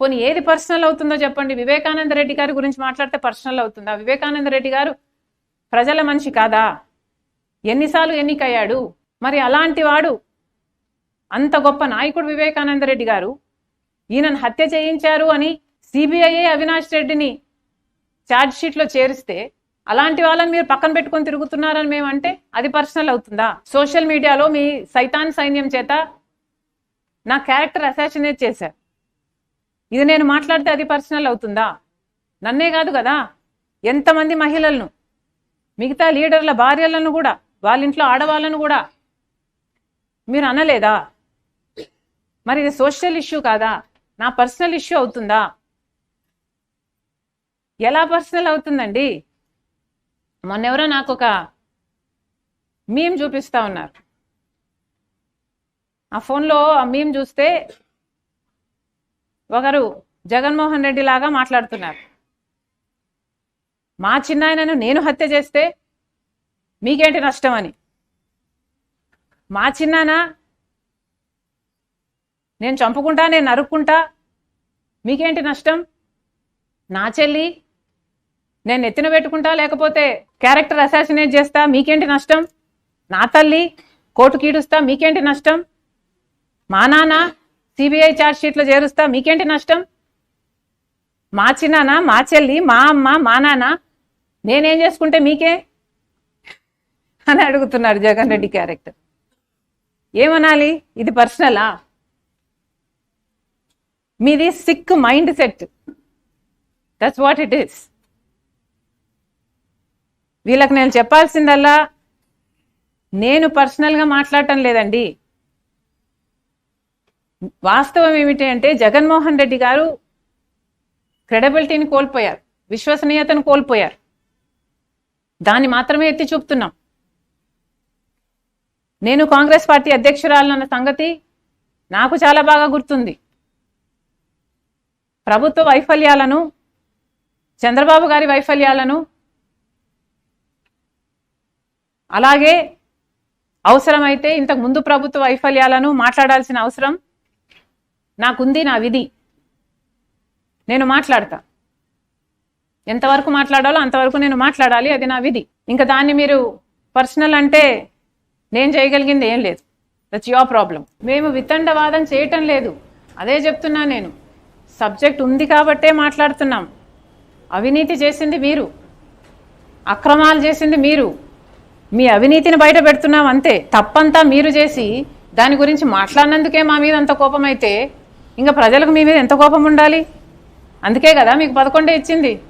పోనీ ఏది పర్సనల్ అవుతుందో చెప్పండి. వివేకానంద రెడ్డి గారి గురించి మాట్లాడితే పర్సనల్ అవుతుందా? వివేకానంద రెడ్డి గారు ప్రజల మనిషి కాదా? ఎన్నిసార్లు ఎన్నికయ్యాడు? మరి అలాంటి వాడు అంత గొప్ప నాయకుడు వివేకానంద రెడ్డి గారు ఈయనను హత్య చేయించారు అని సిబిఐఏ అవినాష్ రెడ్డిని ఛార్జ్ షీట్లో చేరిస్తే అలాంటి వాళ్ళని మీరు పక్కన పెట్టుకొని తిరుగుతున్నారని మేమంటే అది పర్సనల్ అవుతుందా? సోషల్ మీడియాలో మీ సైతాన్ సైన్యం చేత నా క్యారెక్టర్ అసాసినేట్ చేశారు. ఇది నేను మాట్లాడితే అది పర్సనల్ అవుతుందా? నన్నే కాదు కదా? ఎంతమంది మహిళలను మిగతా లీడర్ల భార్యలను కూడా వాళ్ళ ఇంట్లో ఆడవాళ్ళను కూడా మీరు అనలేదా? మరి ఇది సోషల్ ఇష్యూ కాదా? నా పర్సనల్ ఇష్యూ అవుతుందా? ఎలా పర్సనల్ అవుతుందండి? మొన్నెవరో నాకు ఒక మీమ్ చూపిస్తా ఉన్నారు. ఆ ఫోన్లో ఆ మీమ్ చూస్తే ఒకరు జగన్మోహన్ రెడ్డి లాగా మాట్లాడుతున్నారు. మా చిన్నాయనను నేను హత్య చేస్తే మీకేంటి నష్టం అని? మా చిన్నాన నేను చంపుకుంటా నేను నరుక్కుంటా మీకేంటి నష్టం? నా చెల్లి నేను నెత్తిన పెట్టుకుంటా లేకపోతే క్యారెక్టర్ అసాసినేట్ చేస్తా మీకేంటి నష్టం? నా తల్లి కోర్టు కీడుస్తా మీకేంటి నష్టం? మా నాన్న సిబిఐ ఛార్జ్ షీట్లో చేరుస్తా మీకేంటి నష్టం? మా చిన్నానా మా చెల్లి మా అమ్మ మా నాన్న నేనేం చేసుకుంటే మీకే? అని అడుగుతున్నారు జగన్ రెడ్డి క్యారెక్టర్. ఏమనాలి? ఇది పర్సనలా? మీది sick mindset. That's what it is వీళ్ళకి నేను చెప్పాల్సిందల్లా నేను పర్సనల్గా మాట్లాడటం లేదండి. వాస్తవం ఏమిటి అంటే జగన్మోహన్ రెడ్డి గారు క్రెడబిలిటీని కోల్పోయారు విశ్వసనీయతను కోల్పోయారు. దాన్ని మాత్రమే ఎత్తి చూపుతున్నాం. నేను కాంగ్రెస్ పార్టీ అధ్యక్షురాలన్న సంగతి నాకు చాలా బాగా గుర్తుంది. ప్రభుత్వ వైఫల్యాలను చంద్రబాబు గారి వైఫల్యాలను అలాగే అవసరమైతే ఇంతకు ముందు ప్రభుత్వ వైఫల్యాలను మాట్లాడాల్సిన అవసరం నాకుంది నా విధి. నేను మాట్లాడతా. ఎంతవరకు మాట్లాడాలో అంతవరకు నేను మాట్లాడాలి అది నా విధి. ఇంకా దాన్ని మీరు పర్సనల్ అంటే నేను చేయగలిగింది ఏం లేదు. దట్స్ యువర్ ప్రాబ్లం మేము వితండవాదం చేయటం లేదు. అదే చెప్తున్నా నేను. సబ్జెక్ట్ ఉంది కాబట్టే మాట్లాడుతున్నాం. అవినీతి చేసింది మీరు. అక్రమాలు చేసింది మీరు. మీ అవినీతిని బయట పెడుతున్నాం అంతే. తప్పంతా మీరు చేసి దాని గురించి మాట్లాడినందుకే మా మీద అంత కోపమైతే ఇంకా ప్రజలకు మీ మీద ఎంత కోపం ఉండాలి? అందుకే కదా మీకు పదకొండే ఇచ్చింది.